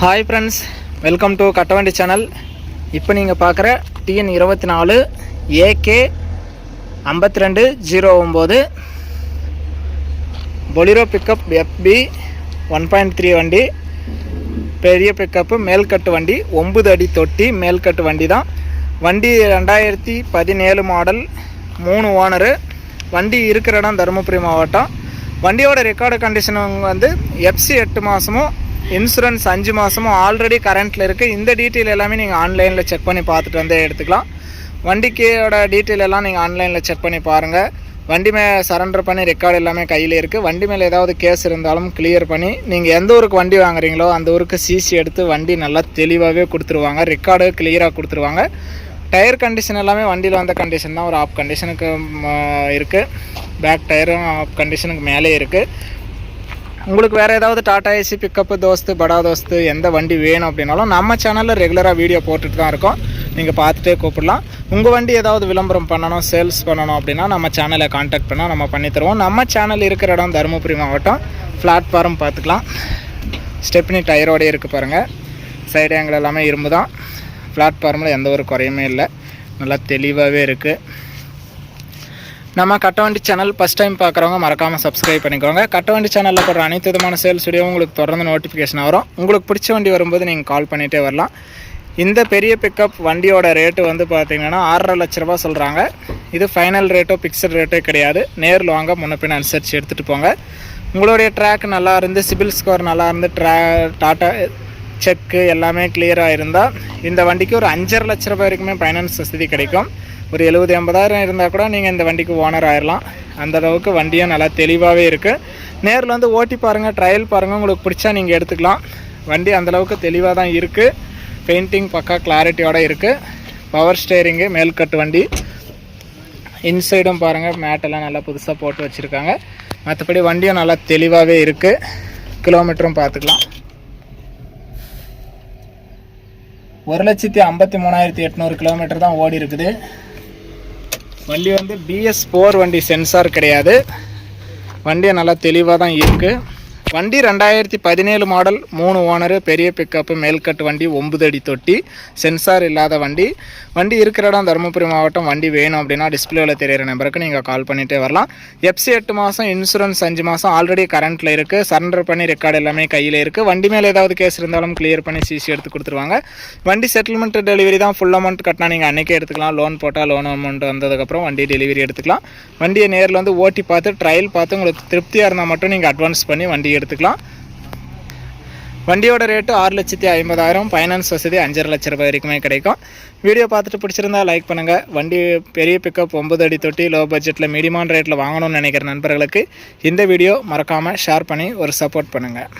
Hi friends welcome to Kattavandi channel இப்போ நீங்கள் பார்க்குற டிஎன் இருபத்தி நாலு ஏகே ஐம்பத்தி ரெண்டு ஜீரோ ஒம்பது Bolero pickup FB one point three வண்டி பெரிய பிக்கப்பு மேல்கட்டு வண்டி ஒம்பது அடி தொட்டி மேல்கட்டு வண்டி தான். வண்டி ரெண்டாயிரத்தி பதினேழு மாடல் மூணு ஓனரு வண்டி இருக்கிற இடம் தருமபுரி மாவட்டம். வண்டியோட ரெக்கார்டு கண்டிஷன் வந்து எஃப்சி எட்டு மாதமும் இன்சூரன்ஸ் அஞ்சு மாதமும் ஆல்ரெடி கரண்ட்டில் இருக்குது இந்த டீட்டெயில் எல்லாமே நீங்கள் ஆன்லைனில் செக் பண்ணி பார்த்துட்டு வந்து எடுத்துக்கலாம். வண்டிக்கோட டீட்டெயில் எல்லாம் நீங்கள் ஆன்லைனில் செக் பண்ணி பாருங்கள் வண்டி மே சரண்டர் பண்ணி ரெக்கார்டு எல்லாமே கையில் இருக்குது வண்டி மேலே ஏதாவது கேஸ் இருந்தாலும் கிளியர் பண்ணி நீங்கள் எந்த ஊருக்கு வண்டி வாங்குறீங்களோ அந்த ஊருக்கு சிசி எடுத்து வண்டி நல்லா தெளிவாகவே கொடுத்துருவாங்க. ரெக்கார்டு கிளியராக கொடுத்துருவாங்க. டயர் கண்டிஷன் எல்லாமே வண்டியில் வந்த கண்டிஷன் தான். ஒரு ஆஃப் கண்டிஷனுக்கு இருக்குது பேக் டயரும் ஆஃப் கண்டிஷனுக்கு மேலே இருக்குது உங்களுக்கு வேறு ஏதாவது டாடா ஏசி பிக்கப்பு தோஸ்து படா தோஸ்து எந்த வண்டி வேணும் அப்படின்னாலும் நம்ம சேனலில் ரெகுலராக வீடியோ போட்டுட்டு தான் இருக்கோம். நீங்கள் பார்த்துட்டே கூப்பிடலாம். உங்கள் வண்டி ஏதாவது விளம்பரம் பண்ணணும் சேல்ஸ் பண்ணணும் அப்படின்னா நம்ம சேனலை காண்டாக்ட் பண்ணால் நம்ம பண்ணி தருவோம். நம்ம சேனல் இருக்கிற இடம் தருமபுரி மாவட்டம். பிளாட்ஃபார்ம் பார்த்துக்கலாம். ஸ்டெப்னி டயரோடே இருக்குது பாருங்கள் சைடு ஆங்கிள் எல்லாமே இரும்பு தான் பிளாட்ஃபார்மில் எந்த ஒரு குறையுமே இல்லை. நல்லா தெளிவாகவே இருக்குது நம்ம கட்டவண்டி சேனல் ஃபஸ்ட் டைம் பார்க்குறவங்க மறக்காமல் சப்ஸ்கிரைப் பண்ணிக்கோங்க. கட்டவண்டி சேனலில் போடுற அனைத்து விதமான சேல்ஸ் வீடியோ உங்களுக்கு தொடர்ந்து நோட்டிஃபிகேஷன் வரும். உங்களுக்கு பிடிச்ச வண்டி வரும்போது நீங்கள் கால் பண்ணிகிட்டே வரலாம். இந்த பெரிய பிக்கப் வண்டியோட ரேட்டு வந்து பார்த்திங்கன்னா ஆறரை லட்ச ரூபா சொல்கிறாங்க இது ஃபைனல் ரேட்டோ பிக்சட் ரேட்டோ கிடையாது. நேரில் வாங்க முன்னப்பின் பின்ன அனுசரித்து எடுத்துகிட்டு போங்க. உங்களுடைய ட்ராக் நல்லா இருந்து சிபில் ஸ்கோர் நல்லா இருந்து ட்ரா டாட்டா செக்கு எல்லாமே கிளியராக இருந்தால் இந்த வண்டிக்கு ஒரு அஞ்சரை லட்ச ரூபாய் வரைக்குமே ஃபைனான்ஸ் வசதி கிடைக்கும். ஒரு எழுபது எண்பதாயிரம் இருந்தால் கூட நீங்கள் இந்த வண்டிக்கு ஓனர் ஆயிடலாம் அந்த அளவுக்கு வண்டியும் நல்லா தெளிவாகவே இருக்குது நேரில் வந்து ஓட்டி பாருங்கள் ட்ரையல் பாருங்கள் உங்களுக்கு பிடிச்சா நீங்கள் எடுத்துக்கலாம். வண்டி அந்தளவுக்கு தெளிவாக தான் இருக்குது பெயிண்டிங் பக்கா கிளாரிட்டியோடு இருக்குது பவர் ஸ்டேரிங்கு மேல்கட்டு வண்டி. இன்சைடும் பாருங்கள் மேட்டெல்லாம் நல்லா புதுசாக போட்டு வச்சுருக்காங்க. மற்றபடி வண்டியும் நல்லா தெளிவாகவே இருக்குது கிலோமீட்டரும் பார்த்துக்கலாம். ஒரு லட்சத்தி ஐம்பத்தி மூணாயிரத்தி எட்நூறு கிலோமீட்டர் தான் ஓடி இருக்குது. வண்டி வந்து பிஎஸ் ஃபோர் வண்டி சென்சார் கிடையாது. வண்டியை நல்லா தெளிவாக தான் இருக்குது வண்டி ரெண்டாயிரத்தி பதினேழு மாடல் மூணு ஓனரு பெரிய பிக்கப்பு மேல்கட்டு வண்டி ஒம்பது அடி தொட்டி சென்சார் இல்லாத வண்டி. வண்டி இருக்கிற இடம் தருமபுரி மாவட்டம் வண்டி வேணும் அப்படின்னா டிஸ்பிளேவில் தெரியிற நம்பருக்கு நீங்கள் கால் பண்ணிகிட்டே வரலாம். எஃப்சி எட்டு மாதம் இன்சூரன்ஸ் அஞ்சு மாதம் ஆல்ரெடி கரண்ட்டில் இருக்குது சரண்டர் பண்ணி ரெக்கார்டு எல்லாமே கையில் இருக்குது வண்டி மேலே ஏதாவது கேஸ் இருந்தாலும் கிளியர் பண்ணி சிசி எடுத்து கொடுத்துருவாங்க. வண்டி செட்டில்மெண்ட் டெலிவரி தான் ஃபுல் அமௌண்ட் கட்டினா நீங்கள் அன்றைக்கே எடுத்துக்கலாம். லோன் போட்டால் லோன் அமௌண்ட் வந்ததுக்கப்புறம் வண்டி டெலிவரி எடுத்துக்கலாம். வண்டியை நேரில் வந்து ஓட்டி பார்த்து ட்ரையல் பார்த்து உங்களுக்கு திருப்தியாக இருந்தால் மட்டும் நீங்கள் அட்வான்ஸ் பண்ணி வண்டி எடுத்துக்கலாம். வண்டியோட ரேட்டு ஆறு லட்சத்தி ஐம்பதாயிரம் ஃபைனான்ஸ் வசதி அஞ்சரை லட்ச ரூபாய் வரைக்குமே கிடைக்கும். வீடியோ பார்த்துட்டு பிடிச்சிருந்தா லைக் பண்ணுங்கள் வண்டி பெரிய பிக்கப் ஒம்பது அடி தொட்டி லோ பட்ஜெட்டில் மீடியமான ரேட்டில் வாங்கணும்னு நினைக்கிற நண்பர்களுக்கு இந்த வீடியோ மறக்காமல் ஷேர் பண்ணி ஒரு சப்போர்ட் பண்ணுங்கள்